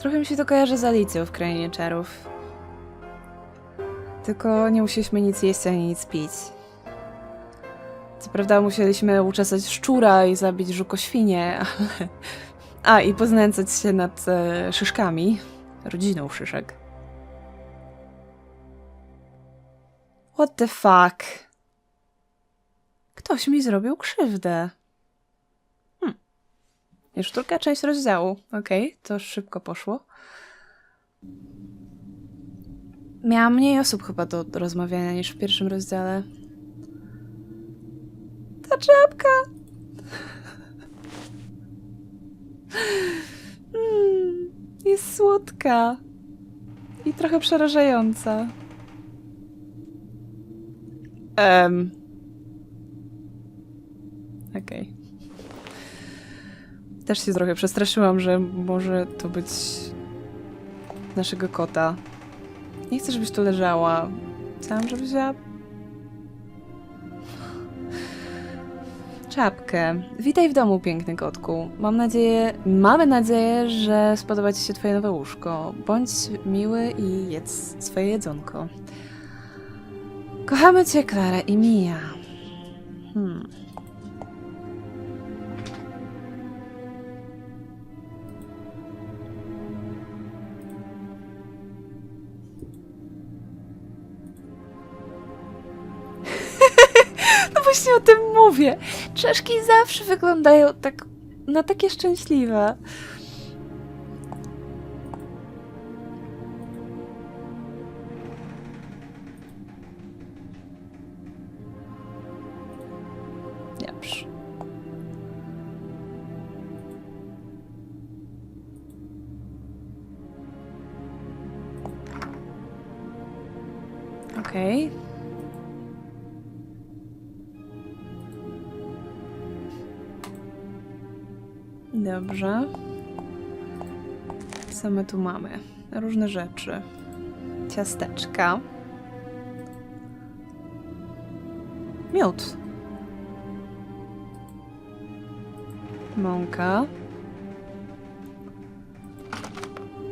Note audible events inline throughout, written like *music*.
Trochę mi się to kojarzy z Alicją w Krainie Czarów. Tylko nie musieliśmy nic jeść ani nic pić. Co prawda musieliśmy uczesać szczura i zabić żukoświnie, *laughs* ale... A, i poznęcać się nad e, szyszkami. Rodziną szyszek. What the fuck? Ktoś mi zrobił krzywdę. Już tylko część rozdziału. Okej, to szybko poszło. Miałam mniej osób chyba do rozmawiania niż w pierwszym rozdziale. Ta czapka! Mm, jest słodka. I trochę przerażająca. Em. Okej. Też się trochę przestraszyłam, że może to być naszego kota. Nie chcę, żebyś tu leżała. Chciałam, żebyś wzięła czapkę. Witaj w domu, piękny kotku. Mam nadzieję, mamy nadzieję, że spodoba Ci się Twoje nowe łóżko. Bądź miły i jedz swoje jedzonko. Kochamy Cię, Klara i Mia. Hmm. Mówię. Czaszki zawsze wyglądają tak, no takie szczęśliwe. Dobrze. Okej. Dobrze. Co my tu mamy? Różne rzeczy. Ciasteczka. Miód. Mąka.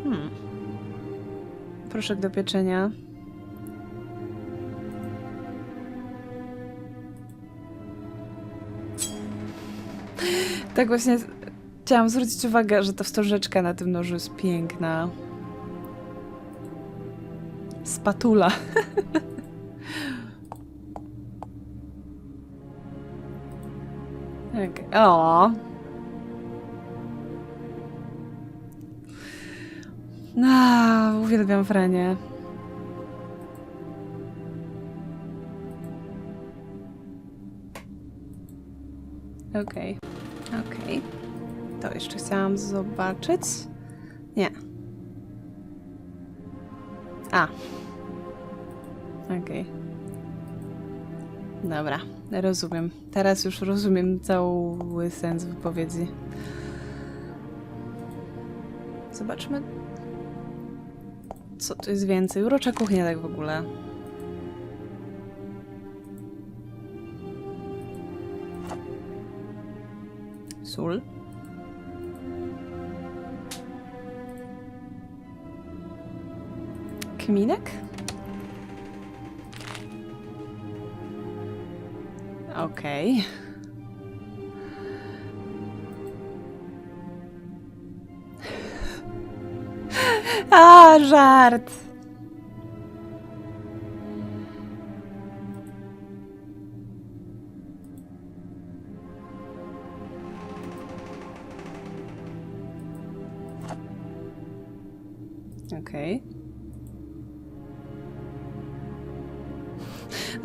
Hmm. Proszek do pieczenia. Tak właśnie chciałam zwrócić uwagę, że ta wstążeczka na tym nożu jest piękna. Spatula. Okay. *laughs* O. No, uwielbiam Frenię. Okej, okej. Jeszcze chciałam zobaczyć. Nie. A. Okej. Dobra, rozumiem. Teraz już rozumiem cały sens wypowiedzi. Zobaczmy. Co tu jest więcej? Urocza kuchnia tak w ogóle. Sól. Kminek? Okej. A, żart!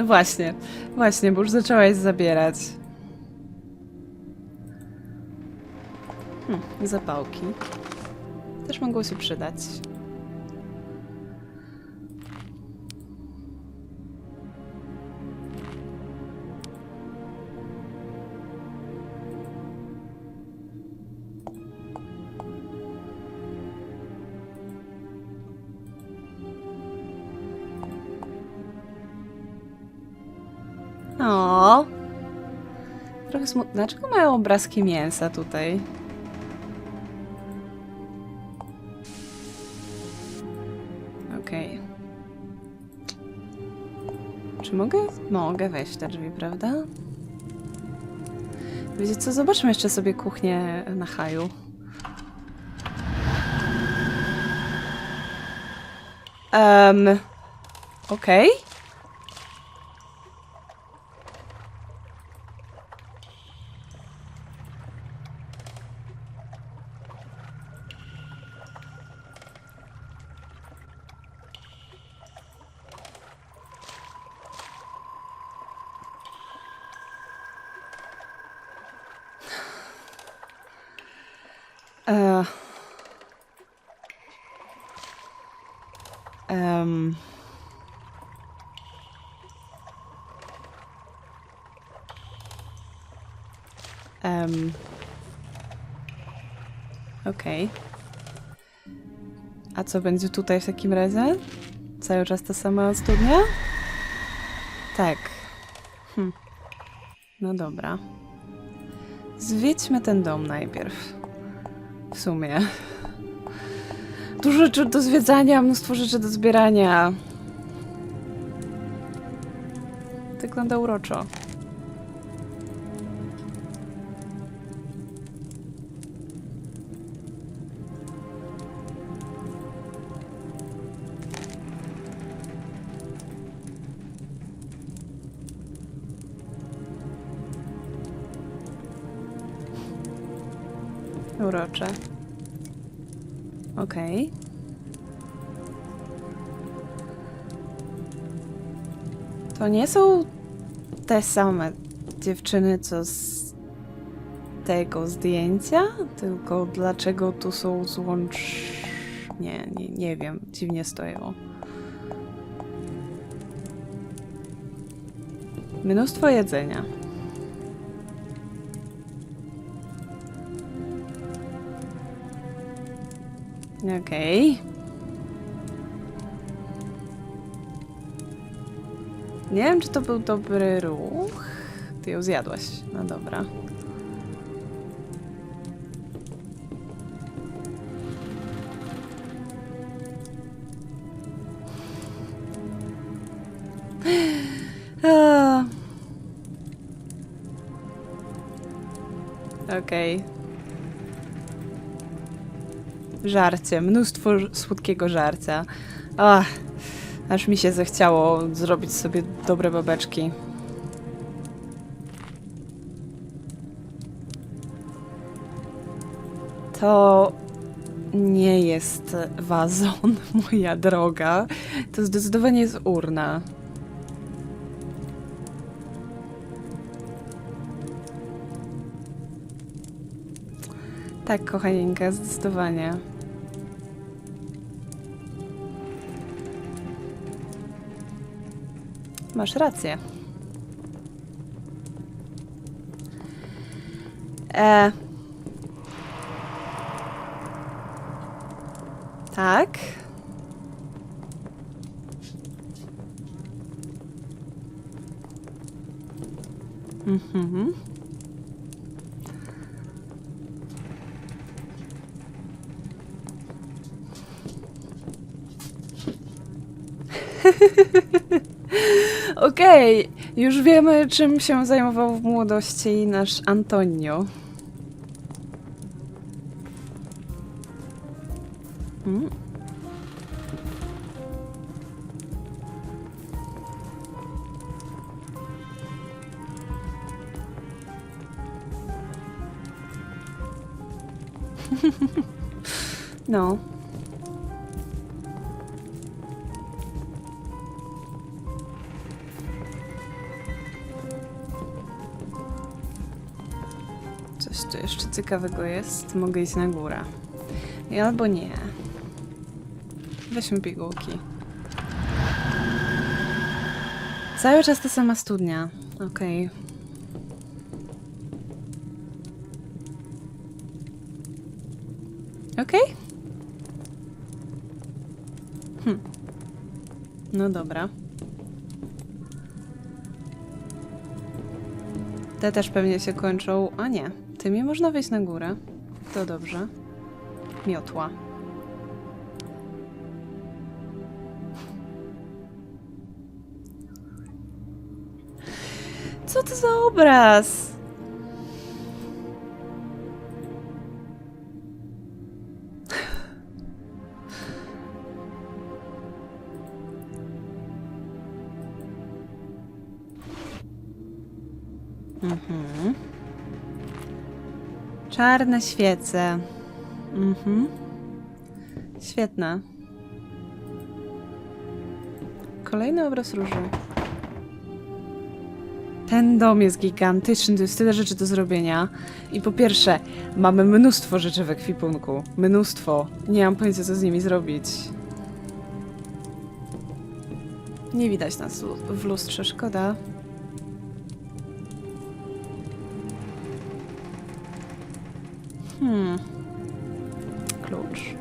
No właśnie, właśnie, bo już zaczęłaś zabierać. Hmm, zapałki. Też mogło się przydać. Smutne. Dlaczego mają obrazki mięsa tutaj? Okej. Czy mogę? Mogę wejść te drzwi, prawda? Wiecie co? Zobaczmy jeszcze sobie kuchnię na haju. Um, Okej. Em. Em. Okej. A co będzie tutaj w takim razie? Cały czas ta sama studnia? Tak. Hm. No dobra. Zwiedźmy ten dom najpierw. Sumie. Dużo rzeczy do zwiedzania, mnóstwo rzeczy do zbierania. Wygląda uroczo. To nie są te same dziewczyny, co z tego zdjęcia? Tylko dlaczego tu są złącz... Nie, nie, nie wiem. Dziwnie stoją. Mnóstwo jedzenia. Okej. Nie wiem, czy to był dobry ruch. Ty ją zjadłaś. No dobra. Okej. Żarcie, mnóstwo słodkiego żarcia. Ach, aż mi się zechciało zrobić sobie dobre babeczki. To nie jest wazon, *laughs* moja droga. To zdecydowanie jest urna. Tak, kochanieńka, zdecydowanie. Masz rację. E. Tak. Mhm. *laughs* Okej, już wiemy, czym się zajmował w młodości nasz Antonio. Mm. *laughs* No. Ciekawego jest. Mogę iść na górę. I albo nie. Weźmy pigułki. Cały czas ta sama studnia. Okej. Okej? Hm. No dobra. Te też pewnie się kończą. A nie, Tymi można wejść na górę. To dobrze. Miotła. Co to za obraz? Czarne świece. Mhm. Świetne. Kolejny obraz róży. Ten dom jest gigantyczny, to jest tyle rzeczy do zrobienia. I po pierwsze, mamy mnóstwo rzeczy w ekwipunku. Mnóstwo. Nie mam pojęcia, co z nimi zrobić. Nie widać nas w lustrze, szkoda. Hmm. Klucz.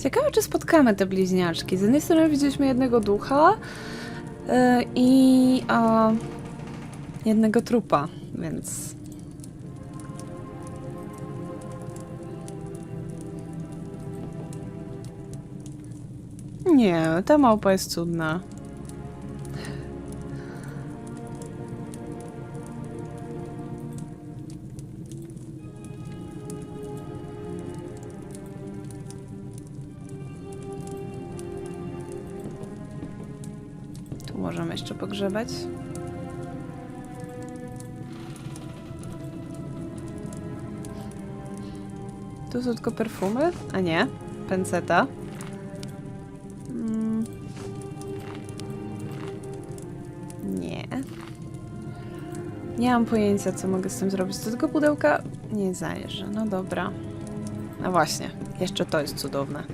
Ciekawe, czy spotkamy te bliźniaczki. Z jednej strony widzieliśmy jednego ducha yy, i a, jednego trupa, więc Nie, ta małpa jest cudna. Tu możemy jeszcze pogrzebać. Tu są tylko perfumy? A nie, penceta. Nie mam pojęcia, co mogę z tym zrobić. Do tego pudełka nie zajrzę. No dobra. No właśnie, jeszcze to jest cudowne.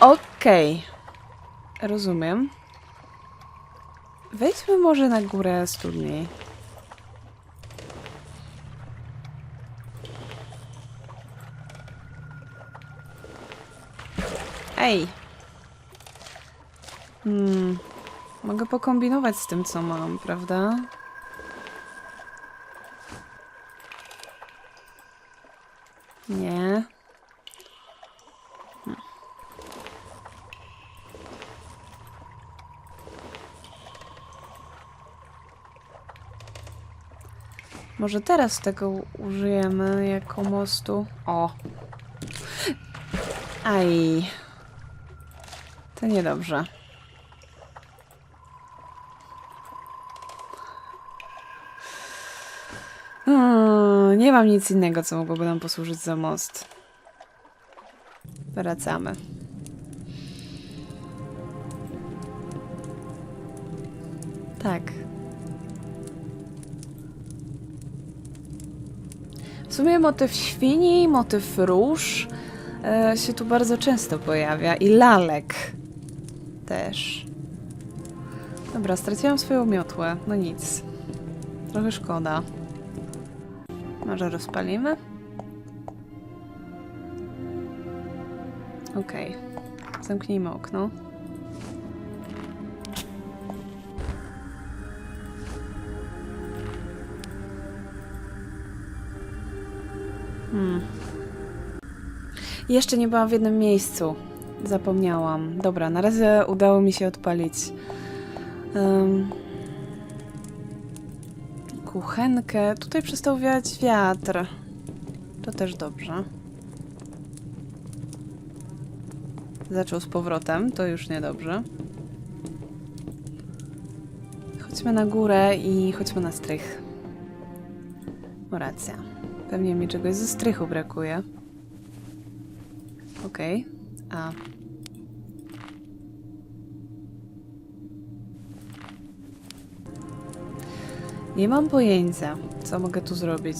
Okej. Rozumiem. Wejdźmy może na górę studni. Ej! Hmm. Mogę pokombinować z tym, co mam, prawda? Nie. Może teraz tego użyjemy jako mostu. O! Aj. To niedobrze. Hmm, nie mam nic innego, co mogłoby nam posłużyć za most. Wracamy. Tak. W sumie motyw świni, motyw róż e, się tu bardzo często pojawia i lalek też. Dobra, straciłam swoją miotłę. No nic. Trochę szkoda. Może rozpalimy? Okej. Zamknijmy okno. Hmm. Jeszcze nie byłam w jednym miejscu. Zapomniałam. Dobra, na razie udało mi się odpalić em, kuchenkę. Tutaj przestał wiać wiatr. To też dobrze. Zaczął z powrotem, to już niedobrze. Chodźmy na górę i chodźmy na strych. O, racja. Pewnie mi czegoś ze strychu brakuje. Okej. A. Nie mam pojęcia, co mogę tu zrobić.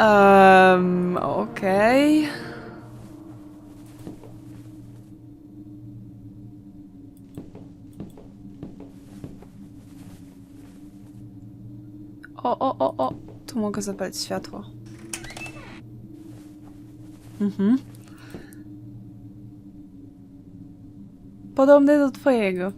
Um, okej. O, o, o, o. Tu mogę zapalić światło. Mhm. Podobny do twojego.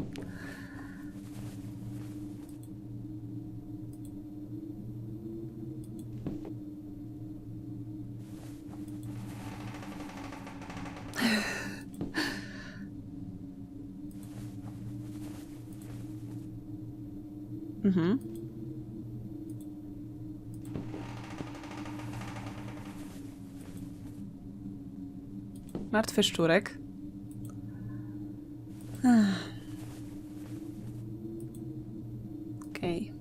Mhm. Martwy szczurek. Okej.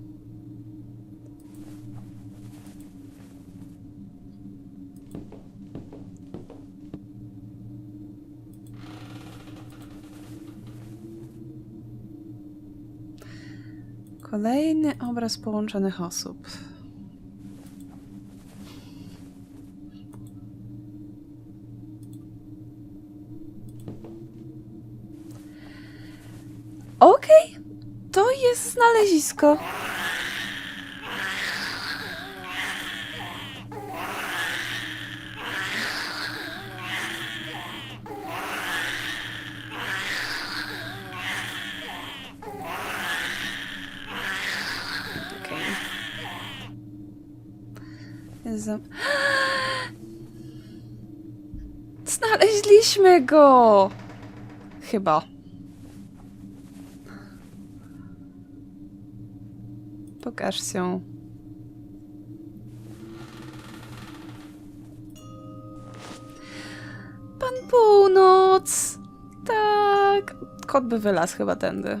Kolejny obraz połączonych osób. Okej, to jest znalezisko. Znaleźliśmy go! Chyba. Pokaż się. Pan Północ! Tak. Kot by wylazł chyba tędy.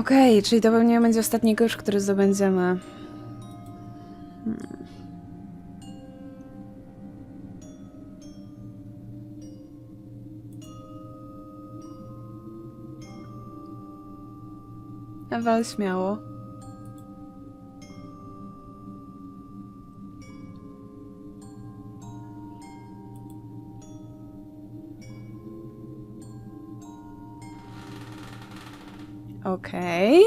Okej, czyli to pewnie będzie ostatni kosz, który zdobędziemy. Hmm. Ewal śmiało. Okej.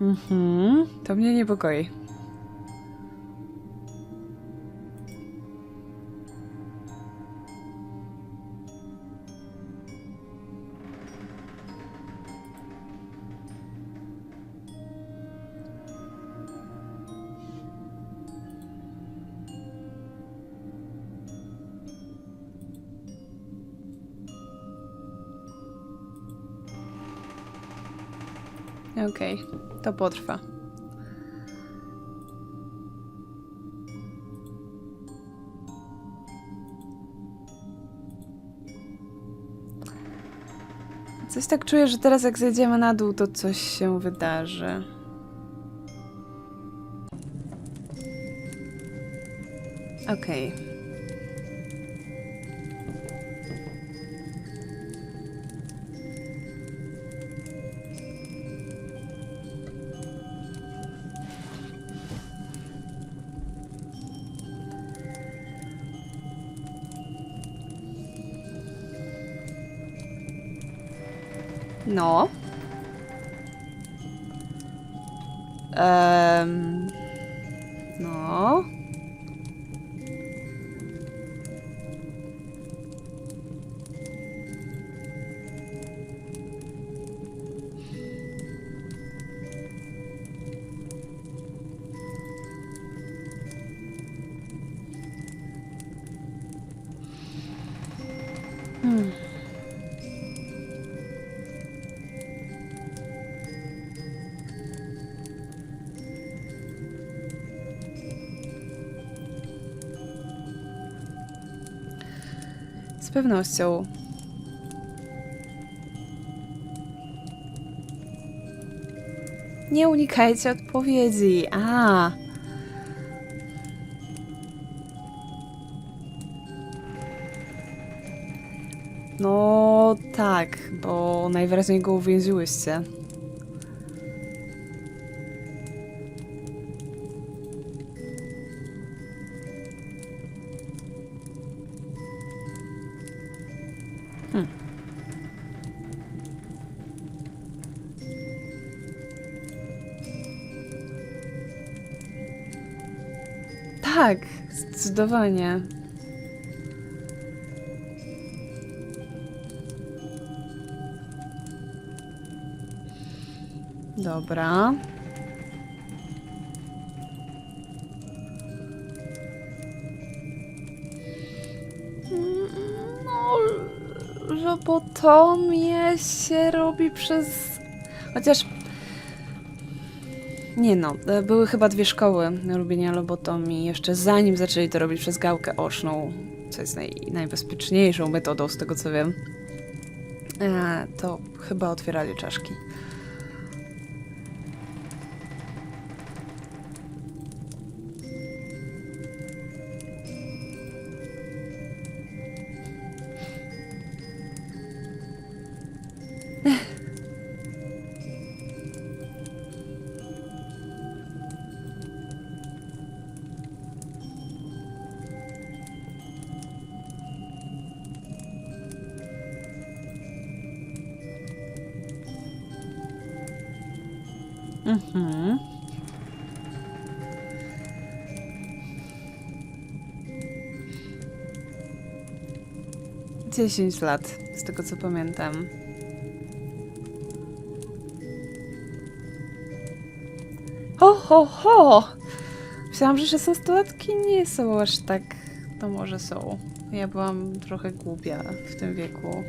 Mhm, to mnie niepokoi. Okej, to potrwa. Coś tak czuję, że teraz jak zejdziemy na dół, to coś się wydarzy. Okej. No. Em, pewnością. Nie unikajcie odpowiedzi. A. No tak, bo najwyraźniej go uwięziłyście. Zdecydowanie. Dobra. No, lobotomię się robi przez... Chociaż nie no, e, były chyba dwie szkoły robienia lobotomii, jeszcze zanim zaczęli to robić przez gałkę oczną, co jest naj, najbezpieczniejszą metodą z tego co wiem. E, to chyba otwierali czaszki. Mhm. Dziesięć lat, z tego co pamiętam. Ho, ho, ho! Myślałam, że szesnastolatki nie są aż tak... To może są. Ja byłam trochę głupia w tym wieku.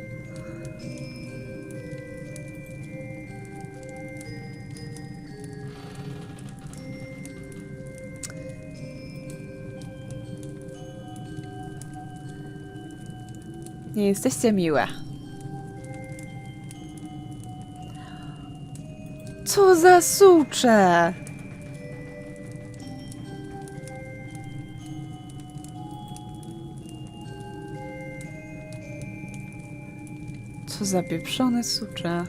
Nie jesteście miłe. Co za sucze! Co za pieprzone sucze.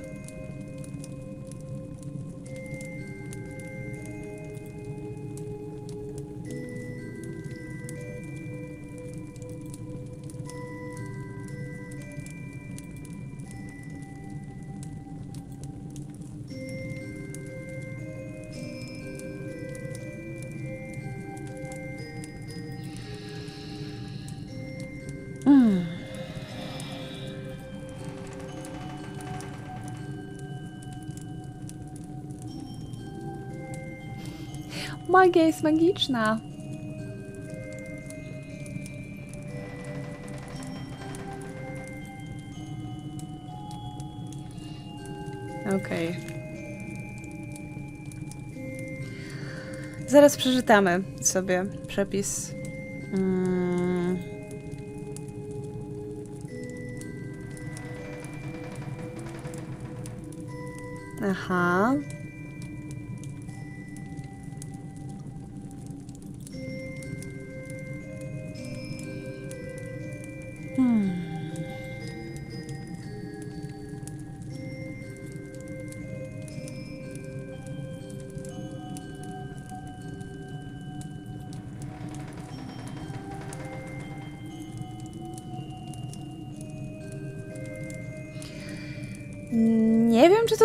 Magia jest magiczna. Okej. Zaraz przeczytamy sobie przepis. Mm. Aha.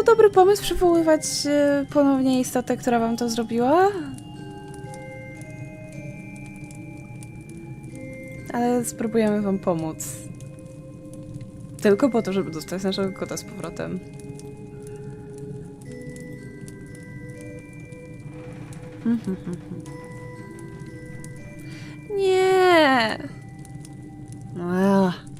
To dobry pomysł przywoływać e, ponownie istotę, która wam to zrobiła. Ale spróbujemy wam pomóc. Tylko po to, żeby dostać naszego kota z powrotem. *laughs* Nie! Ach.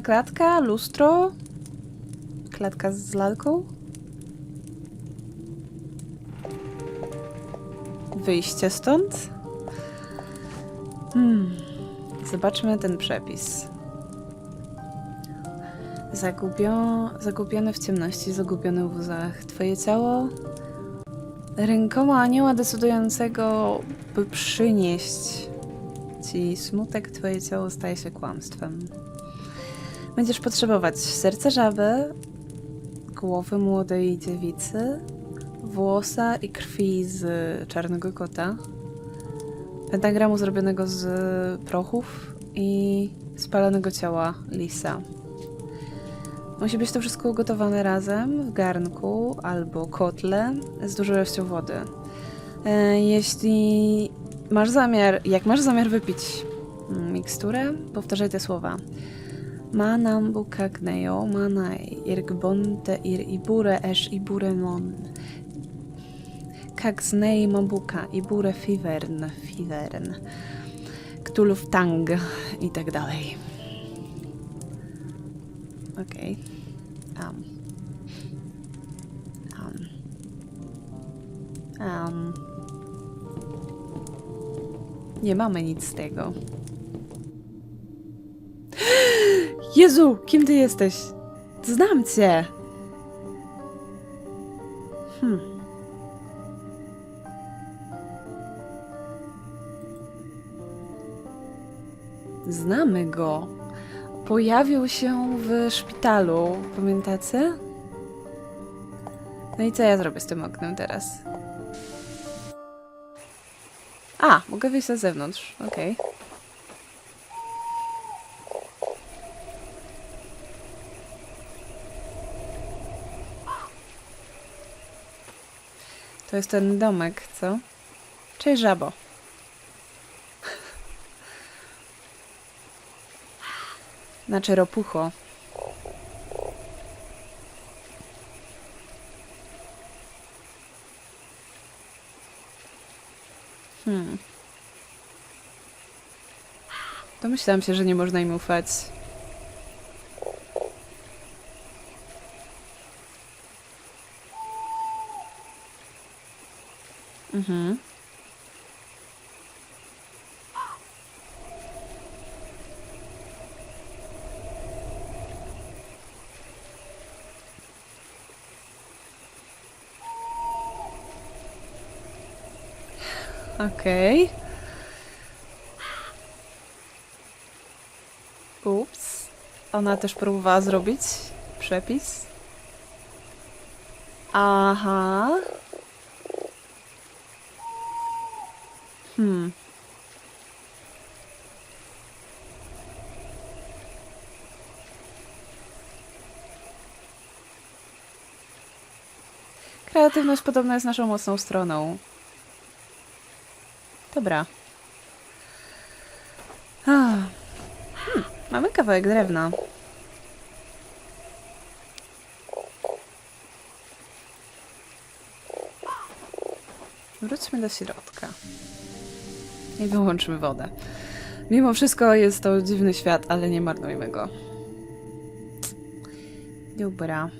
Klatka, lustro, klatka z lalką. wyjście stąd? Hmm. Zobaczmy ten przepis. Zagubio... Zagubione w ciemności, zagubione w łzach. Twoje ciało rękoma anioła decydującego, by przynieść ci smutek, twoje ciało staje się kłamstwem. Będziesz potrzebować serca żaby, głowy młodej dziewicy, włosa i krwi z czarnego kota, pentagramu zrobionego z prochów i spalonego ciała lisa. Musi być to wszystko ugotowane razem w garnku albo kotle z dużą ilością wody. E, Jeśli masz zamiar, jak masz zamiar wypić mm, miksturę, powtarzaj te słowa. Manambu kagneo manai irgbonte ir ibure esh ibure mon. Kagsnei mambuka ibure fivern fivern. Ktulów tang i tak dalej. Okej. Um. Um. Um. Nie mamy nic z tego. Jezu, kim ty jesteś? Znam cię. Hmm. Znamy go. Pojawił się w szpitalu, pamiętacie? No i co ja zrobię z tym oknem teraz? A, mogę wyjść na zewnątrz, okej. To jest ten domek, co? Cześć, żabo. Znaczy ropucho. Hmm. Domyślałam się, że nie można im ufać. Mhm. Okej. Ups. Ona też próbowała zrobić przepis. Aha. Hmm. Kreatywność podobno jest naszą mocną stroną. Dobra. A. Hmm, mamy kawałek drewna. Wróćmy do środka. I wyłączmy wodę. Mimo wszystko jest to dziwny świat, ale nie marnujmy go. Dobra.